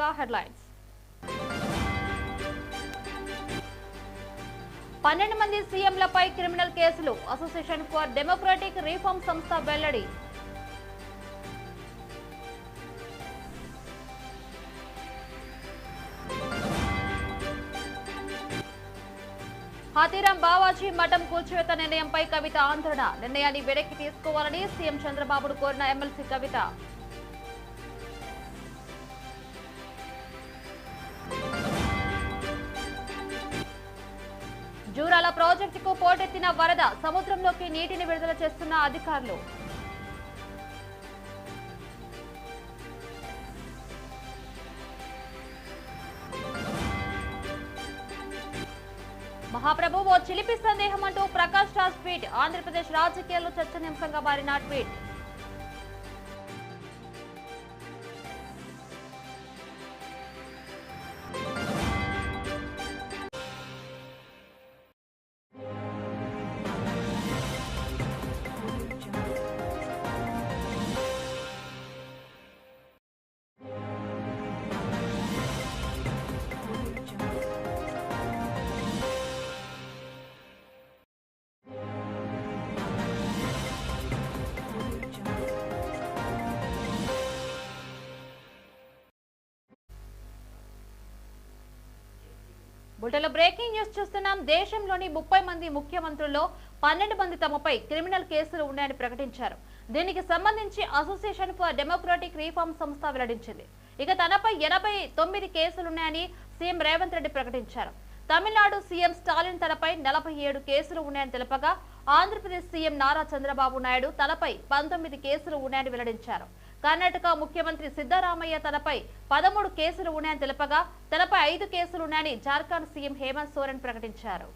ముందుగా హెడ్లైన్స్ పన్నెండు మంది సీఎంలపై క్రిమినల్ కేసులు. అసోసియేషన్ ఫర్ డెమోక్రటిక్ రిఫార్మ్ సంస్థ వెల్లడి. హాతీరాం బావాజీ మఠం కూల్చివేత నిర్ణయంపై కవిత ఆందోళన. నిర్ణయాన్ని వెనక్కి తీసుకోవాలని సీఎం చంద్రబాబును కోరిన ఎమ్మెల్సీ కవిత. జూరాల ప్రాజెక్టుకు పోటెత్తిన వరద సముద్రంలోకి నీటిని విడుదల చేస్తున్న అధికారులు. మహాప్రభు ఓ చిలిపి సందేహం అంటూ ప్రకాష్ రాజ్ ట్వీట్. ఆంధ్రప్రదేశ్ రాజకీయాల్లో చర్చనీయాంశంగా మారిన ట్వీట్. బులెటిన్లో బ్రేకింగ్ న్యూస్ చూస్తున్నాం. దేశంలోని ముప్పై మంది ముఖ్యమంత్రుల్లో పన్నెండు మంది తమపై క్రిమినల్ కేసులు ఉన్నాయని ప్రకటించారు. దీనికి సంబంధించి అసోసియేషన్ ఫర్ డెమోక్రాటిక్ రీఫార్మ్ సంస్థ వెల్లడించింది. ఇక తనపై ఎనభై తొమ్మిది కేసులున్నాయని సీఎం రేవంత్ రెడ్డి ప్రకటించారు. తమిళనాడు సీఎం స్టాలిన్ తనపై నలభై ఏడు కేసులు ఉన్నాయని తెలపగా ఆంధ్రప్రదేశ్ సీఎం నారా చంద్రబాబు నాయుడు తనపై పంతొమ్మిది కేసులు ఉన్నాయని వెల్లడించారు. కర్ణాటక ముఖ్యమంత్రి సిద్దరామయ్య తనపై పదమూడు కేసులు ఉన్నాయని తెలపగా తనపై ఐదు కేసులు ఉన్నాయని జార్ఖండ్ సీఎం హేమంత్ సోరెన్ ప్రకటించారు.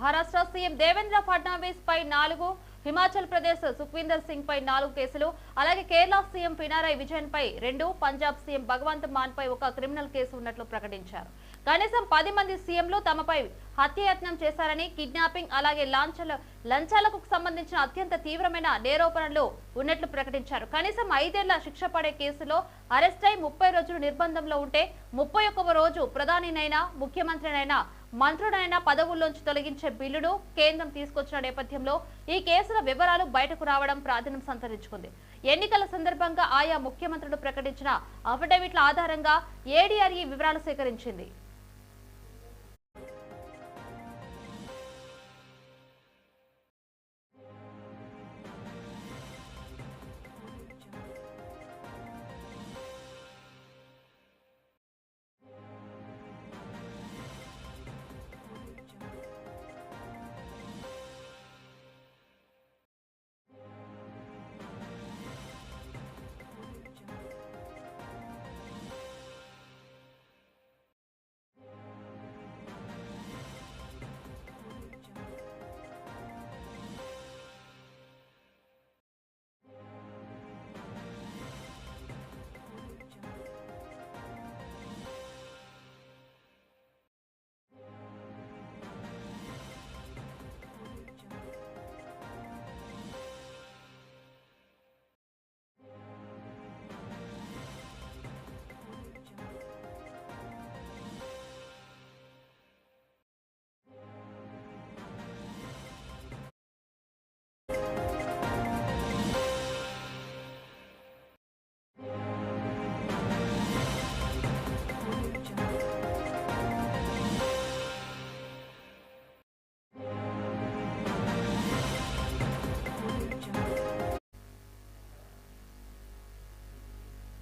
మహారాష్ట్ర సీఎం దేవేంద్ర ఫడ్నవీస్ పై నాలుగు హిమాచల్ ప్రదేశ్ సుఖ్వీందర్ సింగ్ పై నాలుగు కేసులు అలాగే కేరళ సీఎం పినారాయ్ విజయన్ పై రెండు పంజాబ్ సీఎం భగవంత్ మాన్ పై ఒక క్రిమినల్ కేసు ఉన్నట్లు ప్రకటించారు. కనీసం పది మంది సీఎంలు తమపై హత్యయత్నం చేశారని కిడ్నాపింగ్ అలాగే లాంఛల లంచాలకు సంబంధించిన అత్యంత తీవ్రమైన నేరోపణలు ఉన్నట్లు ప్రకటించారు. కనీసం ఐదేళ్ళ శిక్ష పడే కేసులో అరెస్ట్ అయి ముప్పై రోజులు నిర్బంధంలో ఉంటే ముప్పై రోజు ప్రధానినైనా ముఖ్యమంత్రినైనా మంత్రుడైన పదవుల్లోంచి తొలగించే బిల్లును కేంద్రం తీసుకొచ్చిన నేపథ్యంలో ఈ కేసుల వివరాలు బయటకు రావడం ప్రాధాన్యం సంతరించుకుంది. ఎన్నికల సందర్భంగా ఆయా ముఖ్యమంత్రులు ప్రకటించిన అఫిడవిట్ల ఆధారంగా ఏడీఆర్ఈ వివరాలు సేకరించింది.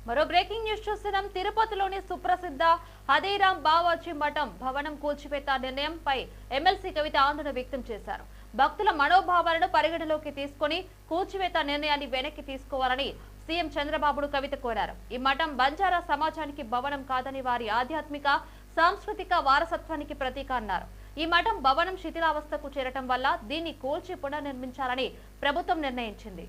మరో బ్రేకింగ్ న్యూస్ చూస్తున్నాం తిరుపతిలోని సుప్రసిద్ధ హదీరాం బావాజీ మఠం భవనం కూల్చివేత నిర్ణయంపై ఎమ్మెల్సీ కవిత ఆందోళన వ్యక్తం చేశారు. భక్తుల మనోభావాలను పరిగణలోకి తీసుకొని కూల్చివేత నిర్ణయాన్ని వెనక్కి తీసుకోవాలని సీఎం చంద్రబాబును కవిత కోరారు. ఈ మఠం బంజారా సమాజానికి భవనం కాదని వారి ఆధ్యాత్మిక సాంస్కృతిక వారసత్వానికి ప్రతీక అన్నారు. ఈ మఠం భవనం శిథిలావస్థకు చేరటం వల్ల దీన్ని కూల్చి పునర్నిర్మించాలని ప్రభుత్వం నిర్ణయించింది.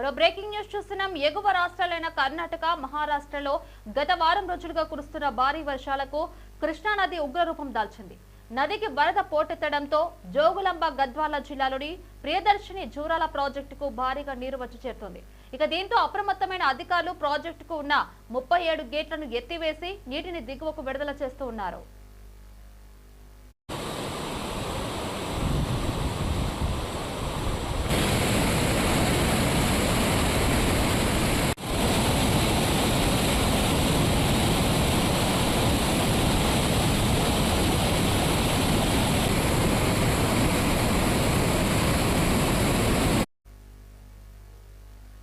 మరో బ్రేకింగ్ న్యూస్ చూస్తున్నాం. ఎగువ రాష్ట్రాలైన కర్ణాటక మహారాష్ట్రలో గత వారం రోజులుగా కురుస్తున్న భారీ వర్షాలకు కృష్ణానది ఉగ్రరూపం దాల్చింది. నదికి వరద పోటెత్తడంతో జోగులాంబ గద్వాల జిల్లాలోని ప్రియదర్శిని జూరాల ప్రాజెక్టుకు భారీగా నీరు వచ్చి చేరుతుంది. ఇక దీంతో అప్రమత్తమైన అధికారులు ప్రాజెక్టుకు ఉన్న ముప్పై ఏడు గేట్లను ఎత్తివేసి నీటిని దిగువకు విడుదల చేస్తూ ఉన్నారు.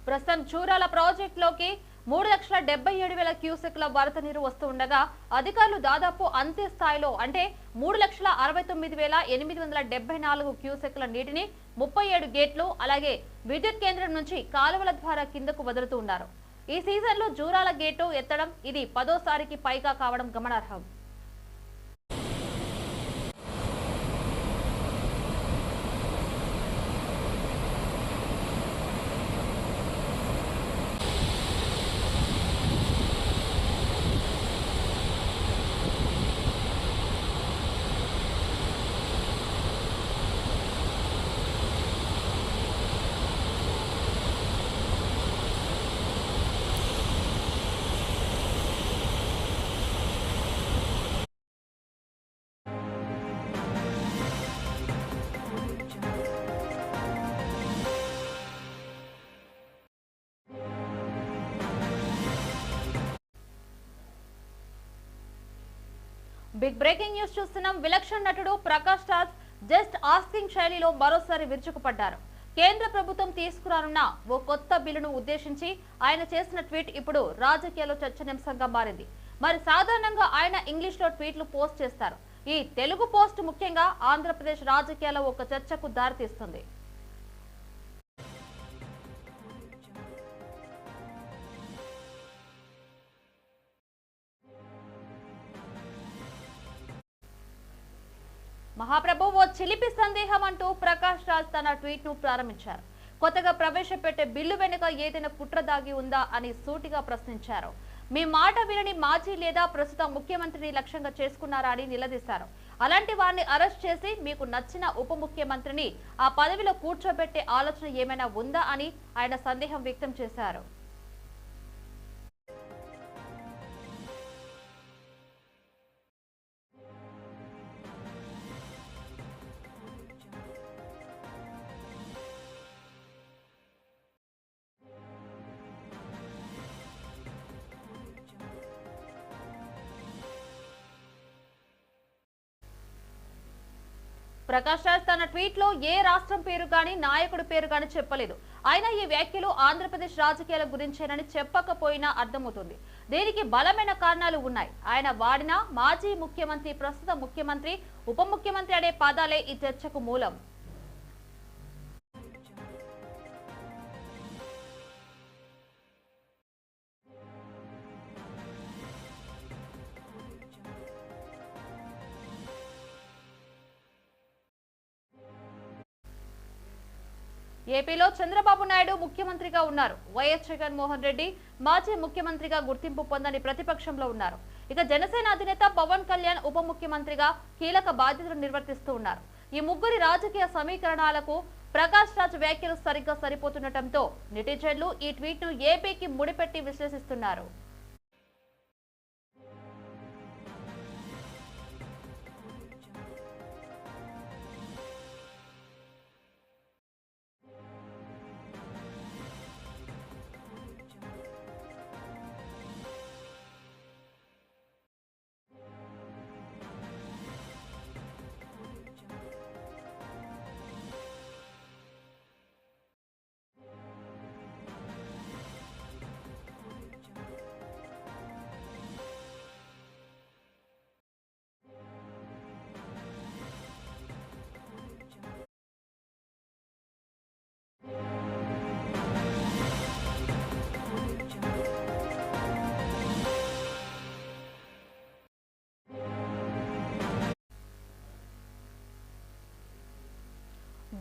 ప్రస్తుతం చూరాల ప్రాజెక్టులోకి మూడు లక్షల డెబ్బై ఏడు వేల క్యూసెక్ల వరద నీరు వస్తుండగా అధికారులు దాదాపు అంతే స్థాయిలో అంటే మూడు లక్షల అరవై తొమ్మిది వేల ఎనిమిది వందల డెబ్బై నాలుగు క్యూసెక్ల నీటిని ముప్పై ఏడు గేట్లు అలాగే విద్యుత్ కేంద్రం నుంచి కాలువల ద్వారా కిందకు వదులుతూ ఉన్నారు. ఈ సీజన్లో జూరాల గేటు ఎత్తడం ఇది పదోసారికి పైగా కావడం గమనార్హం. బిగ్ బ్రేకింగ్ న్యూస్ చూస్తున్నాం. విలక్షణ నటుడు ప్రకాష్ రాజ్ జస్ట్ ఆస్కింగ్ శైలిలో మరోసారి విరుచుకుపడ్డారు. కేంద్ర ప్రభుత్వం తీసుకురానున్న ఓ కొత్త బిల్లును ఉద్దేశించి ఆయన చేసిన ట్వీట్ ఇప్పుడు రాజకీయాల్లో చర్చనీయాంశంగా మారింది. మరి సాధారణంగా ఆయన ఇంగ్లీష్లో ట్వీట్లు పోస్ట్ చేస్తారు. ఈ తెలుగు పోస్ట్ ముఖ్యంగా ఆంధ్రప్రదేశ్ రాజకీయాల్లో ఒక చర్చకు దారితీస్తుంది. చిలిపి సందేహం అంటూ ప్రకాష్ రాజ్ తన ట్వీట్ను ప్రారంభించారు. కొత్తగా ప్రవేశపెట్టే బిల్లు వెనుక ఏదైనా కుట్ర దాగి ఉందా అని సూటిగా ప్రశ్నించారు. మీ మాట వినని మాజీ లేదా ప్రస్తుత ముఖ్యమంత్రిని లక్ష్యంగా చేసుకున్నారా అని నిలదీశారు. అలాంటి వారిని అరెస్ట్ చేసి మీకు నచ్చిన ఉప ముఖ్యమంత్రిని ఆ పదవిలో కూర్చోబెట్టే ఆలోచన ఏమైనా ఉందా అని ఆయన సందేహం వ్యక్తం చేశారు. ప్రకాష్ రాజ్ తన ట్వీట్లో ఏ రాష్ట్రం పేరు గాని నాయకుడి పేరు గాని చెప్పలేదు. అయినా ఈ వ్యాఖ్యలు ఆంధ్రప్రదేశ్ రాజకీయాల గురించేనని చెప్పకపోయినా అర్థమవుతుంది. దీనికి బలమైన కారణాలు ఉన్నాయి. ఆయన వాడిన మాజీ ముఖ్యమంత్రి ప్రస్తుత ముఖ్యమంత్రి ఉప ముఖ్యమంత్రి అనే పదాలే ఈ చర్చకు మూలం. ఏపీలో చంద్రబాబు నాయుడు ముఖ్యమంత్రిగా ఉన్నారు. వైఎస్ జగన్మోహన్ రెడ్డి మాజీ ముఖ్యమంత్రిగా గుర్తింపు పొందని ప్రతిపక్షంలో ఉన్నారు. ఇక జనసేన అధినేత పవన్ కళ్యాణ్ ఉప ముఖ్యమంత్రిగా కీలక బాధ్యతలు నిర్వర్తిస్తూ ఉన్నారు. ఈ ముగ్గురి రాజకీయ సమీకరణాలకు ప్రకాష్ రాజ్ వ్యాఖ్యలు సరిగ్గా సరిపోతుండటంతో నెటిజన్లు ఈ ట్వీట్ను ఏపీకి ముడిపెట్టి విశ్లేషిస్తున్నారు.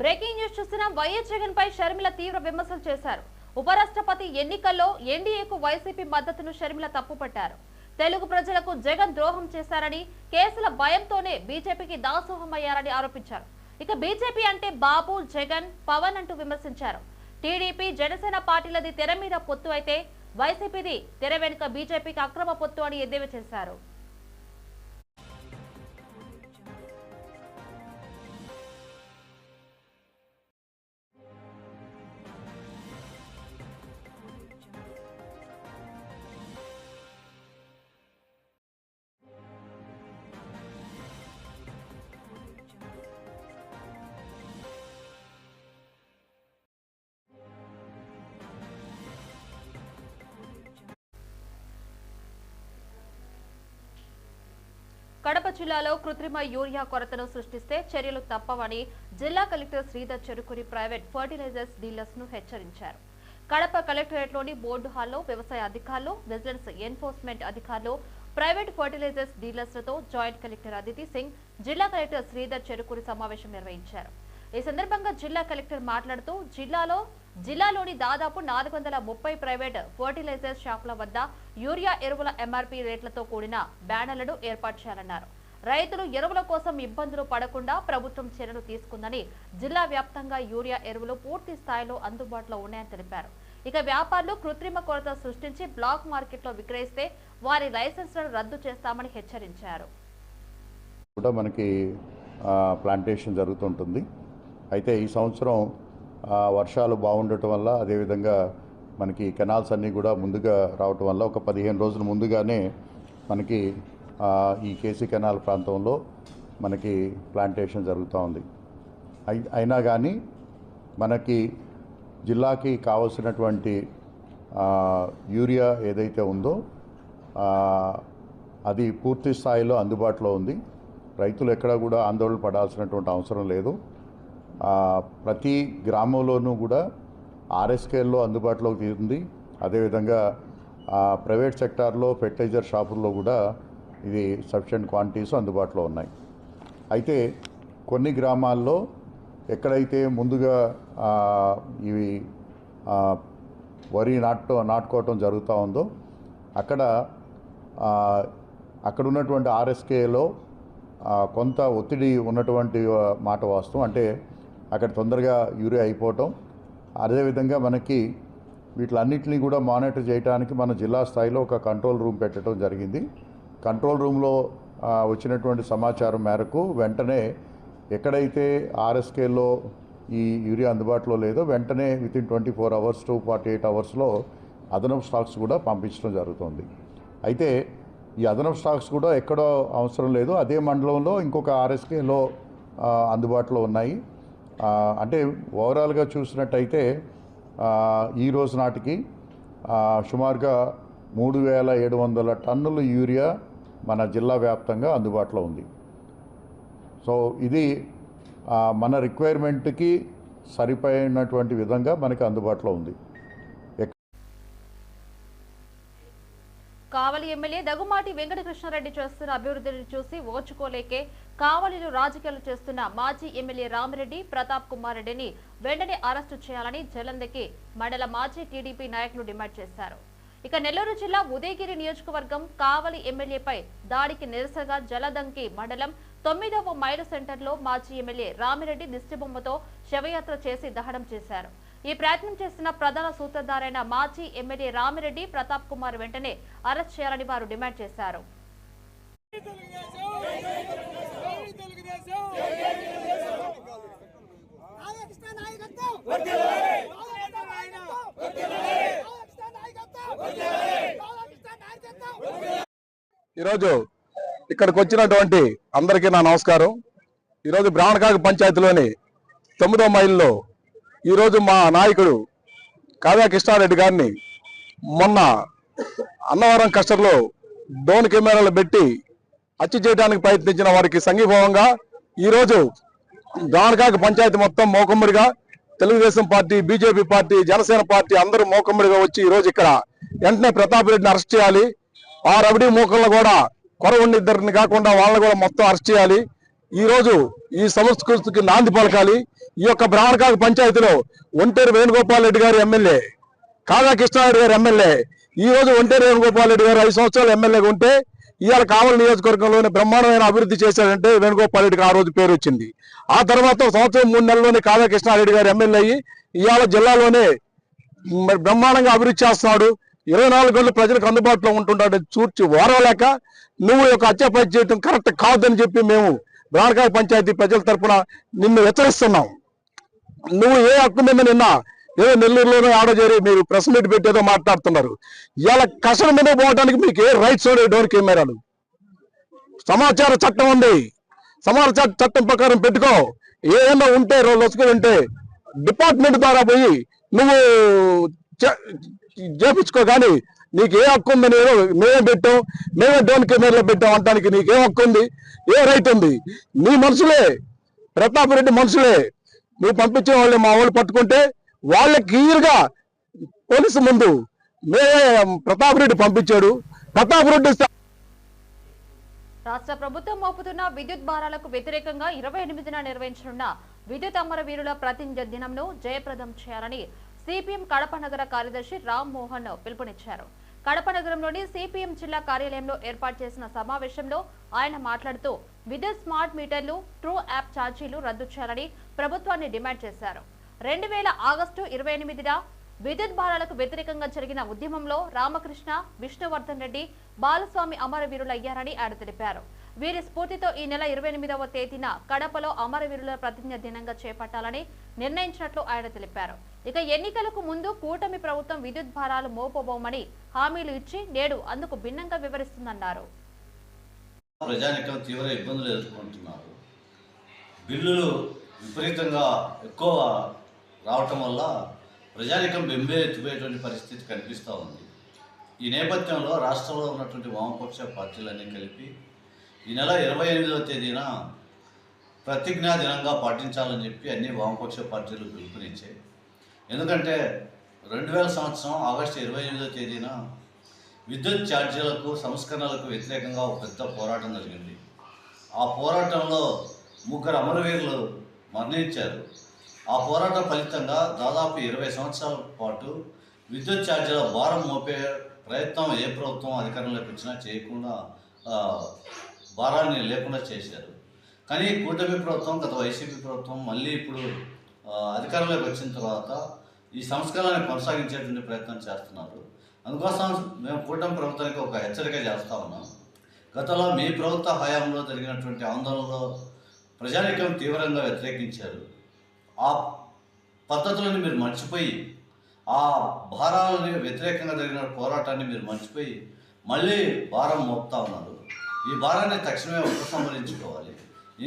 బ్రేకింగ్ న్యూస్ చూస్తున్నాం వైఎస్ జగన్ పై షర్మిల తీవ్ర విమర్శలు చేశారు. ఉపరాష్ట్రపతి ఎన్నికల్లో ఎన్డీఏకు వైసీపీ మద్దతును షర్మిల తప్పుపట్టారు. తెలుగు ప్రజలకు జగన్ ద్రోహం చేశారని కేసుల భయంతోనే బీజేపీకి దాసోహమయ్యారని ఆరోపించారు. ఇక బీజేపీ అంటే బాబు జగన్ పవన్ అంటూ విమర్శించారు. టీడీపీ జనసేన పార్టీలది తెర మీద పొత్తు అయితే వైసీపీది తెర వెనుక బీజేపీకి అక్రమ పొత్తు అని ఎద్దేవా చేశారు. కడప జిల్లాలో కృత్రిమ యూరియా కొరతను సృష్టిస్తే చర్యలు తప్పవని జిల్లా collector Sridhar Cherukuri private fertilisers డీలర్స్ను హెచ్చరించారు. కడప కలెక్టరేట్లోని బోర్డు హాల్లో వ్యవసాయ అధికారులు విజిలెన్స్ ఎన్ఫోర్స్మెంట్ అధికారులు ప్రైవేట్ ఫర్టిలైజర్స్ డీలర్స్లతో జాయింట్ కలెక్టర్ అదితి సింగ్ జిల్లా కలెక్టర్ శ్రీధర్ చెరుకురి సమావేశం నిర్వహించారు. ఈ సందర్భంగా జిల్లా కలెక్టర్ మాట్లాడుతూ జిల్లాలో జిల్లాలోని దాదాపు నాలుగు వందల ముప్పై ప్రైవేట్ ఫర్టిలైజర్ షాపుల వద్ద యూరియా ఎరువుల ఎంఆర్పీ రేట్లతో కూడిన బ్యానర్లను ఏర్పాటు చేయాలన్నారు. రైతులు ఎరువుల కోసం ఇబ్బందులు పడకుండా ప్రభుత్వం చర్యలు తీసుకుందని జిల్లా వ్యాప్తంగా యూరియా ఎరువులు పూర్తి స్థాయిలో అందుబాటులో ఉన్నాయని తెలిపారు. ఇక వ్యాపారులు కృత్రిమ కొరత సృష్టించి బ్లాక్ మార్కెట్లో విక్రయిస్తే వారి లైసెన్స్లను రద్దు చేస్తామని హెచ్చరించారు. కూడా మనకి ప్లాంటేషన్ జరుగుతుంటుంది. అయితే ఈ సంవత్సరం వర్షాలు బాగుండటం వల్ల అదేవిధంగా మనకి కెనాల్స్ అన్నీ కూడా ముందుగా రావటం వల్ల ఒక పదిహేను రోజుల ముందుగానే మనకి ఈ కేసీ కెనాల్ ప్రాంతంలో మనకి ప్లాంటేషన్ జరుగుతూ ఉంది. అయినా కానీ మనకి జిల్లాకి కావలసినటువంటి యూరియా ఏదైతే ఉందో అది పూర్తి స్థాయిలో అందుబాటులో ఉంది. రైతులు ఎక్కడ కూడా ఆందోళన పడాల్సినటువంటి అవసరం లేదు. ప్రతి గ్రామంలోనూ కూడా ఆర్ఎస్కేల్లో అందుబాటులోకి తీరుంది అదేవిధంగా ప్రైవేట్ సెక్టార్లో ఫెర్టిలైజర్ షాపుల్లో కూడా ఇది సఫిషియంట్ క్వాంటిటీస్ అందుబాటులో ఉన్నాయి. అయితే కొన్ని గ్రామాల్లో ఎక్కడైతే ముందుగా ఇవి వరి నాటు నాటుకోవటం జరుగుతూ ఉందో అక్కడ అక్కడ ఉన్నటువంటి ఆర్ఎస్కేలో కొంత ఒత్తిడి ఉన్నటువంటి మాట వాస్తవం. అంటే అక్కడ తొందరగా యూరియా అయిపోవటం. అదేవిధంగా మనకి వీటిలన్నింటినీ కూడా మానిటర్ చేయడానికి మన జిల్లా స్థాయిలో ఒక కంట్రోల్ రూమ్ పెట్టడం జరిగింది. కంట్రోల్ రూమ్లో వచ్చినటువంటి సమాచారం మేరకు వెంటనే ఎక్కడైతే ఆర్ఎస్కేలో ఈ యూరియా అందుబాటులో లేదో వెంటనే within twenty four hours to forty eight అవర్స్లో అదనపు స్టాక్స్ కూడా పంపించడం జరుగుతుంది. అయితే ఈ అదనపు స్టాక్స్ కూడా ఎక్కడో అవసరం లేదు. అదే మండలంలో ఇంకొక ఆర్ఎస్కేలో అందుబాటులో ఉన్నాయి. అంటే ఓవరాల్గా చూసినట్టయితే ఈరోజు ఈ రోజు నాటికి సుమారుగా మూడు వేల ఏడు వందల టన్నుల యూరియా మన జిల్లా వ్యాప్తంగా అందుబాటులో ఉంది. సో ఇది మన రిక్వైర్మెంట్కి సరిపోయినటువంటి విధంగా మనకి అందుబాటులో ఉంది. కావలి ఎమ్మెల్యే దగుమాటి వెంకటకృష్ణారెడ్డి చేస్తున్న అభివృద్ధిని చూసి ఓర్చుకోలేకే కావలిలో రాజకీయాలు చేస్తున్న మాజీ ఎమ్మెల్యే రామిరెడ్డి ప్రతాప్ కుమార్ రెడ్డిని వెంటనే అరెస్టు చేయాలని జలందకి మండల మాజీ టీడీపీ నాయకులు డిమాండ్ చేశారు. ఇక నెల్లూరు జిల్లా ఉదయగిరి నియోజకవర్గం కావలి ఎమ్మెల్యేపై దాడికి నిరసనగా జలదంకి మండలం తొమ్మిదవ మైలు సెంటర్లో మాజీ ఎమ్మెల్యే రామిరెడ్డి దిష్టిబొమ్మతో శవయాత్ర చేసి దహనం చేశారు. ఈ ప్రయత్నం చేసిన ప్రధాన సూత్రధారైన మాజీ ఎమ్మెల్యే రామిరెడ్డి ప్రతాప్ కుమార్ వెంటనే అరెస్ట్ చేయాలని వారు డిమాండ్ చేశారు. ఈరోజు ఇక్కడికి వచ్చినటువంటి అందరికీ నా నమస్కారం. ఈరోజు బ్రాహ్మణకాగ పంచాయతీలోని తొమ్మిదో మైల్లో ఈరోజు మా నాయకుడు కావ్య కృష్ణారెడ్డి గారిని మొన్న అన్నవరం కస్టర్లో డ్రోన్ కెమెరాలు పెట్టి హత్య చేయడానికి ప్రయత్నించిన వారికి సంఘీభావంగా ఈరోజు దానకాక పంచాయతీ మొత్తం మోకమ్మడిగా Telugu Desam party BJP party Janasena party అందరూ మోకమ్మడిగా వచ్చి ఈరోజు ఇక్కడ వెంటనే ప్రతాప్ రెడ్డిని అరెస్ట్ చేయాలి. ఆ రబడి మూకలను కూడా కొరవండి ఇద్దరిని కాకుండా వాళ్ళని కూడా మొత్తం అరెస్ట్ చేయాలి. ఈరోజు ఈ సంస్కృతికి నాంది పలకాలి. ఈ యొక్క బ్రాహ్మణకాక పంచాయతీలో ఒంటేరు వేణుగోపాల్ రెడ్డి గారు ఎమ్మెల్యే కాగా కృష్ణారెడ్డి గారు ఎమ్మెల్యే ఈ రోజు ఒంటేరు వేణుగోపాల్ రెడ్డి గారు ఐదు సంవత్సరాలు ఎమ్మెల్యేగా ఉంటే ఇవాళ కావలి నియోజకవర్గంలోనే బ్రహ్మాండమైన అభివృద్ధి చేశాడంటే వేణుగోపాల్ రెడ్డికి ఆ రోజు పేరు వచ్చింది. ఆ తర్వాత సంవత్సరం మూడు నెలల్లోనే కాగా కృష్ణారెడ్డి గారు ఎమ్మెల్యే అయ్యి ఇవాళ జిల్లాలోనే మరి బ్రహ్మాండంగా అభివృద్ధి చేస్తున్నాడు. ఇరవై నాలుగు గంటలు ప్రజలకు అందుబాటులో ఉంటుంటాడు. చూర్చి ఓరవలేక నువ్వు యొక్క హత్య చేయడం కరెక్ట్ కాదని చెప్పి మేము బ్రాహ్మణకాయ పంచాయతీ ప్రజల తరపున నిన్ను హెచ్చరిస్తున్నాం. నువ్వు ఏ హక్కు మీద నిన్న? ఏదో నెల్లూరులోనే ఆర్డర్ చేరి మీరు ప్రెస్ మీట్ పెట్టేదో మాట్లాడుతున్నారు. ఇలా కషణ మీద పోవడానికి మీకు ఏ రైట్స్ డోర్ కెమెరాలు. సమాచార చట్టం ఉంది. సమాచార చట్టం ప్రకారం పెట్టుకో. ఏదైనా ఉంటే రోజు వసుకుని ఉంటే డిపార్ట్మెంట్ ద్వారా పోయి నువ్వు చే- చేపించుకో కానీ నీకు ఏ హక్కు ఉంది నేను మేమే పెట్టాం. మేమే డోన్ కెమెరాలో పెట్టాం అంటానికి నీకు ఏ హక్కు ఉంది? ఏ రైట్ ఉంది? నీ మనుషులే. ప్రతాప్ రెడ్డి మనుషులే. నువ్వు పంపించిన వాళ్ళు మా వాళ్ళు పట్టుకుంటే వాళ్ళకి క్లియర్గా పోలీసు ముందు మేమే ప్రతాప్ రెడ్డి పంపించాడు. ప్రతాప్ రెడ్డి రాష్ట్ర ప్రభుత్వం మోపుతున్న విద్యుత్ భారాలకు వ్యతిరేకంగా ఇరవై ఎనిమిదిన నిర్వహించనున్న విద్యుత్ అమరవీరుల ప్రతినిధి దినంను జయప్రదం చేయాలని సిపిఎం కడప నగర కార్యదర్శి రామ్మోహన్ పిలుపునిచ్చారు. కడప నగరంలోని సిపిఎం జిల్లా కార్యాలయంలో ఏర్పాటు చేసిన సమావేశంలో ఆయన మాట్లాడుతూ విద్యుత్ స్మార్ట్ మీటర్లు ట్రూ యాప్ ఛార్జీలు రద్దు చేయాలని ప్రభుత్వాన్ని డిమాండ్ చేశారు. రెండు వేల ఆగస్టు ఇరవై ఎనిమిదిన విద్యుత్ భారాలకు వ్యతిరేకంగా జరిగిన ఉద్యమంలో రామకృష్ణ విష్ణువర్ధన్ రెడ్డి బాలస్వామి అమరవీరులయ్యారని ఆయన తెలిపారు. వీరి స్ఫూర్తితో ఈ నెల ఇరవై ఎనిమిదవ తేదీన కడపలో అమరవీరుల ప్రతిజ్ఞ దినంగా చేపట్టాలని నిర్ణయించినట్లు ఆయన తెలిపారు. ఇక ఎన్నికలకు ముందు కూటమి ప్రభుత్వం విద్యుత్ భారాలు మోపబోమని హామీలు ఇచ్చి నేడు అందుకు భిన్నంగా వివరిస్తుందన్నారు. ప్రజానికం తీవ్ర ఇబ్బందులు ఎదుర్కొంటున్నారు. బిల్లులు విపరీతంగా ఎక్కువ రావటం వల్ల ప్రజానికం బెంబే ఎత్తిపోయేటువంటి పరిస్థితి కనిపిస్తూ ఉంది. ఈ నేపథ్యంలో రాష్ట్రంలో ఉన్నటువంటి వామపక్ష పార్టీలన్నీ కలిపి ఈ నెల ఇరవై ఎనిమిదవ తేదీన ప్రతిజ్ఞా దినంగా పాటించాలని చెప్పి అన్ని వామపక్ష పార్టీలు పిలుపునిచ్చాయి. ఎందుకంటే రెండు వేల సంవత్సరం ఆగస్టు ఇరవై ఎనిమిదో తేదీన విద్యుత్ ఛార్జీలకు సంస్కరణలకు వ్యతిరేకంగా ఒక పెద్ద పోరాటం జరిగింది. ఆ పోరాటంలో ముగ్గురు అమరవీరులు మరణించారు. ఆ పోరాటం ఫలితంగా దాదాపు ఇరవై సంవత్సరాల పాటు విద్యుత్ ఛార్జీల భారం మోపే ప్రయత్నం ఏ ప్రభుత్వం అధికారంలోకి వచ్చినా చేయకుండా భారాన్ని లేకుండా చేశారు. కానీ కూటమి ప్రభుత్వం గత వైసీపీ ప్రభుత్వం మళ్ళీ ఇప్పుడు అధికారంలోకి వచ్చిన తర్వాత ఈ సంస్కరణని కొనసాగించేటువంటి ప్రయత్నం చేస్తున్నారు. అందుకోసం మేము కూటమి ప్రభుత్వానికి ఒక హెచ్చరిక చేస్తూ ఉన్నాం. గతంలో మీ ప్రభుత్వ హయాంలో జరిగినటువంటి ఆందోళనలో ప్రజానీకం తీవ్రంగా వ్యతిరేకించారు. ఆ పద్ధతులను మీరు మర్చిపోయి ఆ భారాలని వ్యతిరేకంగా జరిగిన పోరాటాన్ని మీరు మర్చిపోయి మళ్ళీ భారం మోపుతా ఉన్నారు. ఈ భారాన్ని తక్షణమే ఉపసంహరించుకోవాలి.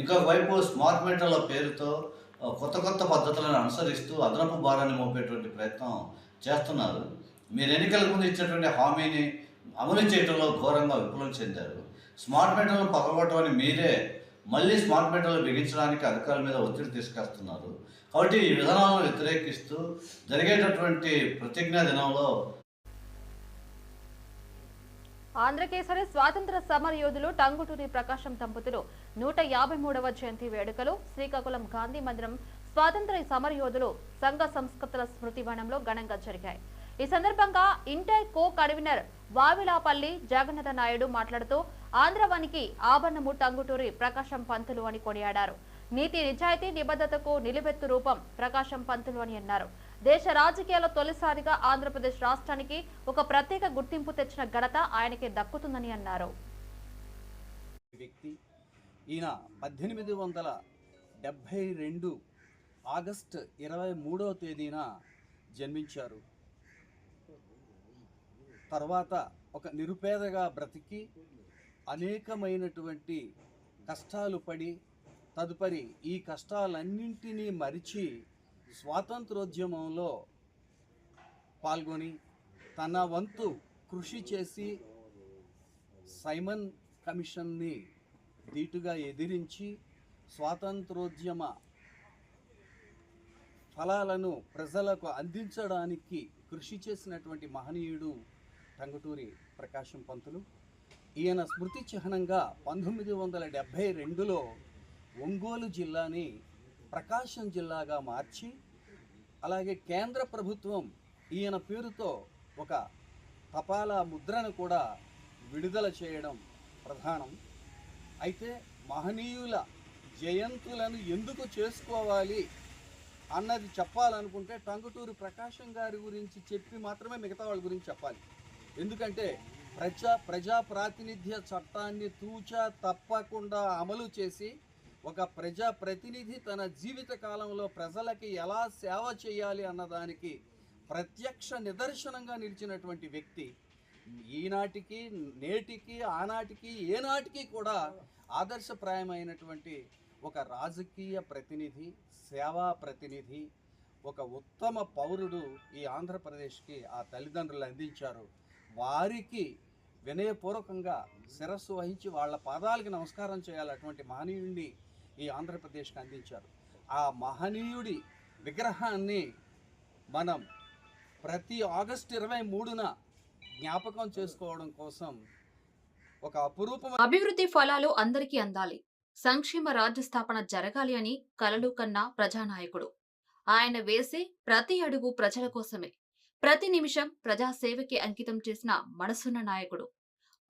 ఇంకొక వైపు స్మార్ట్ మీటర్ల పేరుతో కొత్త కొత్త పద్ధతులను అనుసరిస్తూ అదనపు భారాన్ని మోపేటువంటి ప్రయత్నం చేస్తున్నారు. మీరు ఎన్నికలకు ముందు ఇచ్చినటువంటి హామీని అమలు చేయడంలో ఘోరంగా విఫలం చెందారు. స్మార్ట్ మీటర్లను పగలగొట్టమని మీరే మళ్ళీ స్మార్ట్ మీటర్లు బిగించడానికి అధికారుల మీద ఒత్తిడి తీసుకొస్తున్నారు. కాబట్టి ఈ విధానాలను వ్యతిరేకిస్తూ జరిగేటటువంటి ప్రతిజ్ఞా దినంలో ఆంధ్రకేసరి స్వాతంత్ర సమర యోధులు టంగుటూరి ప్రకాశం దంపతులు నూట యాభై మూడవ జయంతి వేడుకలు శ్రీకాకుళం గాంధీ మందిరం స్వాతంత్ర సమర యోధులు సంఘ సంస్కృతుల స్మృతి వనంలో ఘనంగా జరిగాయి. ఈ సందర్భంగా inter co convener Vavilapalli Jagannatha Naidu మాట్లాడుతూ ఆంధ్రవానికి ఆభరణము టంగుటూరి ప్రకాశం పంతులు అని కొనియాడారు. నీతి నిజాయితీ నిబద్ధతకు నిలువెత్తు రూపం ప్రకాశం పంతులు అని అన్నారు. దేశ రాజకీయాల్లో తొలిసారిగా ఆంధ్రప్రదేశ్ రాష్ట్రానికి ఒక ప్రత్యేక గుర్తింపు తెచ్చిన ఘనత ఆయనకే దక్కుతుందని అన్నారు. వ్యక్తి ఈయన పద్దెనిమిది వందల డెబ్భై రెండు ఆగస్ట్ ఇరవై మూడవ తేదీన జన్మించారు. తర్వాత ఒక నిరుపేదగా బ్రతికి అనేకమైనటువంటి కష్టాలు పడి తదుపరి ఈ కష్టాలన్నింటినీ మరిచి స్వాతంత్రోద్యమంలో పాల్గొని తన వంతు కృషి చేసి సైమన్ కమిషన్ని ధీటుగా ఎదిరించి స్వాతంత్రోద్యమ ఫలాలను ప్రజలకు అందించడానికి కృషి చేసినటువంటి మహనీయుడు టంగుటూరి ప్రకాశం పంతులు. ఈయన స్మృతి చిహ్నంగా పంతొమ్మిది వందల డెబ్భై రెండులో ఒంగోలు జిల్లాని ప్రకాశం జిల్లాగా మార్చి అలాగే కేంద్ర ప్రభుత్వం ఈయన పేరుతో ఒక తపాలా ముద్రను కూడా విడుదల చేయడం ప్రధానం. అయితే మహనీయుల జయంతులను ఎందుకు చేసుకోవాలి అన్నది చెప్పాలనుకుంటే టంగుటూరు ప్రకాశం గారి గురించి చెప్పి మాత్రమే మిగతా వాళ్ళ గురించి చెప్పాలి. ఎందుకంటే ప్రజా ప్రజా ప్రాతినిధ్య చట్టాన్ని తూచా తప్పకుండా అమలు చేసి ఒక ప్రజా ప్రతినిధి తన జీవిత కాలంలో ప్రజలకి ఎలా సేవ చేయాలి అన్నదానికి ప్రత్యక్ష నిదర్శనంగా నిలిచినటువంటి వ్యక్తి ఈనాటికి నేటికి ఆనాటికి ఏనాటికి కూడా ఆదర్శప్రాయమైనటువంటి ఒక రాజకీయ ప్రతినిధి సేవా ప్రతినిధి ఒక ఉత్తమ పౌరుడు ఈ ఆంధ్రప్రదేశ్కి ఆ తల్లిదండ్రులు అందించారు. వారికి వినయపూర్వకంగా శిరస్సు వహించి వాళ్ళ పాదాలకి నమస్కారం చేయాలి అటువంటి మహనీయుడిని ఈ ఆంధ్రప్రదేశ్కి అందించారు. ఆ మహనీయుడి విగ్రహాన్ని మనం ప్రతి ఆగస్టు ఇరవై మూడున జ్ఞాపకం చేసుకోవడం కోసం ఒక అపురూపం అభివృద్ధి ఫలాలు అందరికీ అందాలి. సంక్షేమ రాజ్య స్థాపన జరగాలి అని కలలు కన్న ప్రజానాయకుడు. ఆయన వేసే ప్రతి అడుగు ప్రజల కోసమే. ప్రతి నిమిషం ప్రజాసేవకి అంకితం చేసిన మనసున్న నాయకుడు.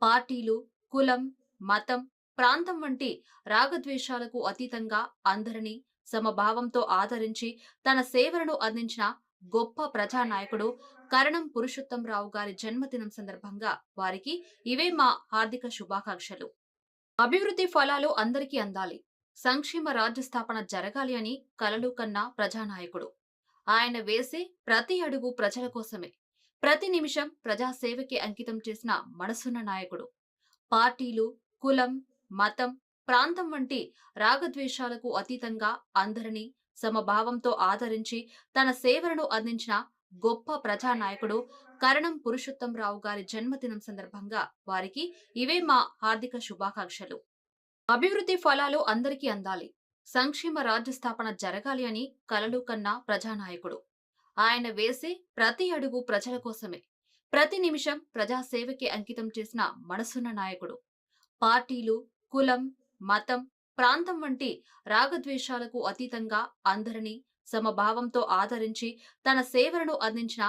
పార్టీలు కులం మతం ప్రాంతం వంటి రాగద్వేషాలకు అతీతంగా అందరినీ సమభావంతో ఆదరించి తన సేవలను అందించిన గొప్ప ప్రజానాయకుడు కరణం పురుషోత్తంరావు గారి జన్మదినం సందర్భంగా వారికి ఇవే మా హార్దిక శుభాకాంక్షలు. అభివృద్ధి ఫలాలు అందరికీ అందాలి. సంక్షేమ రాజ్య స్థాపన జరగాలి అని కలలు కన్నా ప్రజానాయకుడు. ఆయన వేసే ప్రతి అడుగు ప్రజల కోసమే. ప్రతి నిమిషం ప్రజాసేవకి అంకితం చేసిన మనసున్న నాయకుడు. పార్టీలు కులం మతం ప్రాంతం వంటి రాగద్వేషాలకు అతీతంగా అందరినీ సమభావంతో ఆదరించి తన సేవలను అందించిన గొప్ప ప్రజానాయకుడు కరణం పురుషోత్తంరావు గారి జన్మదినం సందర్భంగా వారికి ఇవే మా హార్దిక శుభాకాంక్షలు. అభివృద్ధి ఫలాలు అందరికీ అందాలి. సంక్షేమ రాజ్య స్థాపన జరగాలి అని కలలు కన్నా ప్రజానాయకుడు. ఆయన వేసే ప్రతి అడుగు ప్రజల కోసమే. ప్రతి నిమిషం ప్రజాసేవకి అంకితం చేసిన మనసున్న నాయకుడు. పార్టీలు కులం మతం ప్రాంతం వంటి రాగద్వేషాలకు అతీతంగా అందరినీ సమభావంతో ఆదరించి తన సేవలను అందించిన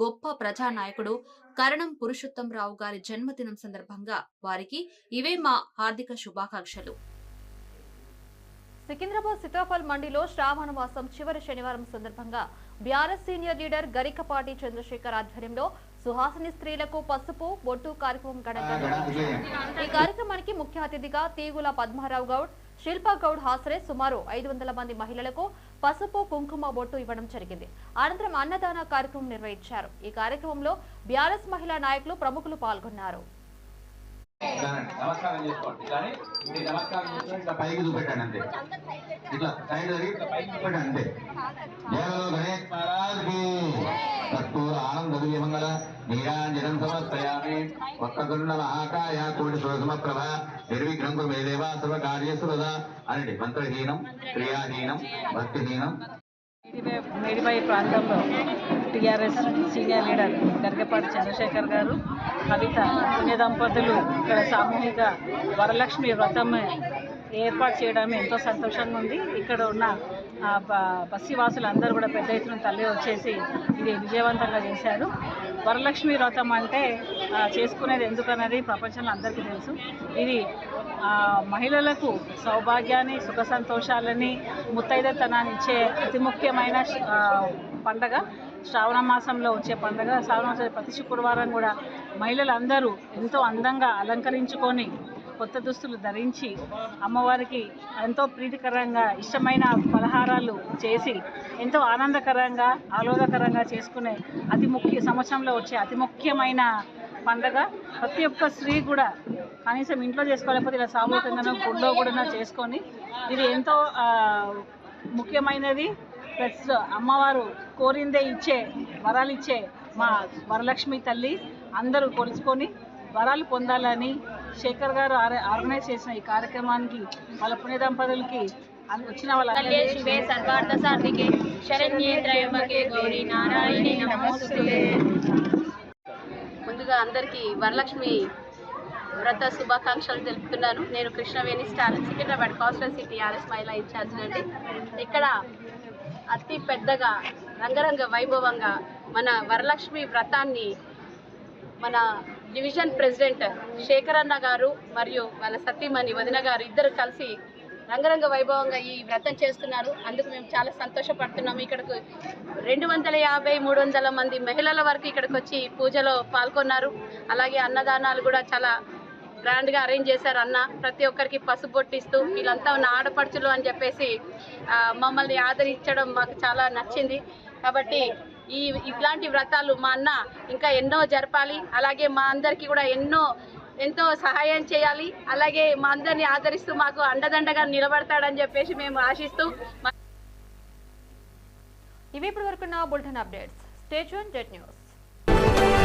గొప్ప ప్రజానాయకుడు కరణం పురుషోత్తంరావు గారి జన్మదినం సందర్భంగా వారికి ఇవే మా హార్దిక శుభాకాంక్షలు. సికింద్రాబాద్ సీతాఫల్ మండిలో శ్రావణ మాసం చివరి శనివారం సందర్భంగా BRS senior leader Garikapati Chandrasekhar ఆధ్వర్యంలో సుహాసిని స్త్రీలకు పసుపు బొట్టు కార్యక్రమం ఘనంగా. ఈ కార్యక్రమానికి ముఖ్య అతిథిగా తీగుల పద్మారావు గౌడ్ శిల్పా గౌడ్ హాసరే సుమారు ఐదు వందల మంది మహిళలకు పసుపు కుంకుమ బొట్టు ఇవ్వడం జరిగింది. అనంతరం అన్నదాన కార్యక్రమం నిర్వహించారు. ఈ కార్యక్రమంలో బీఆర్ఎస్ మహిళా నాయకులు ప్రముఖులు పాల్గొన్నారు. నమస్కారం చేసుకోండి. కానీ మీరు నమస్కారం చేసుకొని ఇట్లా పైకి చూపెట్టండి అంతే. ఇట్లా సైడ్ ఇట్లా పైకి అంతే. జయలో గణేష్ మహారాజ్కి. కర్పూర ఆనంద మంగళ నీరాంజనం సమర్పయామి మహాకాయ కోటి నిర్విఘ్నం మే దేవా సర్వ అనండి మంత్రహీనం క్రియాహీనం భక్తిహీనం. మేడిపై ప్రాంతంలో TRS senior leader Garikapati Chandrasekhar గారు కవిత పుణ్య దంపతులు ఇక్కడ సామూహిక వరలక్ష్మి వ్రతం ఏర్పాటు చేయడం ఎంతో సంతోషంగా ఉంది. ఇక్కడ ఉన్న ఆ, వాసులు అందరూ కూడా పెద్ద ఎత్తున తల్లి వచ్చేసి ఇది విజయవంతంగా చేశారు. వరలక్ష్మి వ్రతం అంటే చేసుకునేది ఎందుకన్నది ప్రపంచంలో అందరికీ తెలుసు. ఇది మహిళలకు సౌభాగ్యాన్ని సుఖ సంతోషాలని ముత్తైదతనాన్ని ఇచ్చే అతి ముఖ్యమైన పండగ. శ్రావణ మాసంలో వచ్చే పండగ. శ్రావణ ప్రతి శుక్రవారం కూడా మహిళలందరూ ఎంతో అందంగా అలంకరించుకొని కొత్త దుస్తులు ధరించి అమ్మవారికి ఎంతో ప్రీతికరంగా ఇష్టమైన పలహారాలు చేసి ఎంతో ఆనందకరంగా ఆహ్లాదకరంగా చేసుకునే అతి ముఖ్య సంవత్సరంలో వచ్చే అతి ముఖ్యమైన పండగ. ప్రతి ఒక్క స్త్రీ కూడా కనీసం ఇంట్లో చేసుకోలేకపోతే ఇలా సామూహికంగా గుళ్ళో కూడా చేసుకొని ఇది ఎంతో ముఖ్యమైనది. ప్లస్ అమ్మవారు కోరిందే ఇచ్చే వరాలు ఇచ్చే మా వరలక్ష్మి తల్లి అందరూ కొలుచుకొని వరాలు పొందాలని శేఖర్ గారు ఆర్గనైజ్ చేసిన ఈ కార్యక్రమానికి వాళ్ళ పుణ్య దంపతులకి వచ్చిన వాళ్ళే శివే సర్వార్థ సాధికే శరణ్యే త్రయంబకే గౌరీ నారాయణి ముందుగా అందరికీ వరలక్ష్మి వ్రత శుభాకాంక్షలు తెలుపుతున్నాను. నేను కృష్ణవేణి స్టార్ సికింద్రాబాద్ కాన్స్టల్ సిటీ ఆర్ఎస్ మహిళా ఇన్ఛార్జ్ అండి. ఇక్కడ అతి పెద్దగా రంగరంగ వైభవంగా మన వరలక్ష్మి వ్రతాన్ని మన డివిజన్ ప్రెసిడెంట్ శేఖరన్న గారు మరియు వాళ్ళ సతీమణి వదిన గారు ఇద్దరు కలిసి రంగరంగ వైభవంగా ఈ వ్రతం చేస్తున్నారు. అందుకు మేము చాలా సంతోషపడుతున్నాము. ఇక్కడకు రెండు వందల యాభై మూడు వందల మంది మహిళల వరకు ఇక్కడికి వచ్చి పూజలో పాల్గొన్నారు. అలాగే అన్నదానాలు కూడా చాలా గ్రాండ్గా అరేంజ్ చేశారు అన్న. ప్రతి ఒక్కరికి పసుపు బొట్టిస్తూ వీళ్ళంతా ఉన్న ఆడపడుచులు అని చెప్పేసి మమ్మల్ని ఆదరించడం మాకు చాలా నచ్చింది. కాబట్టి ఈ ఇట్లాంటి వ్రతాలు మా అన్న ఇంకా ఎన్నో జరపాలి. అలాగే మా అందరికీ కూడా ఎన్నో ఎంతో సహాయం చేయాలి. అలాగే మా అందరిని ఆదరిస్తూ మాకు అండదండగా నిలబడతాడని చెప్పేసి మేము ఆశిస్తూ ఇవి ఇప్పటి వరకు నా bulletin updates. State jet news.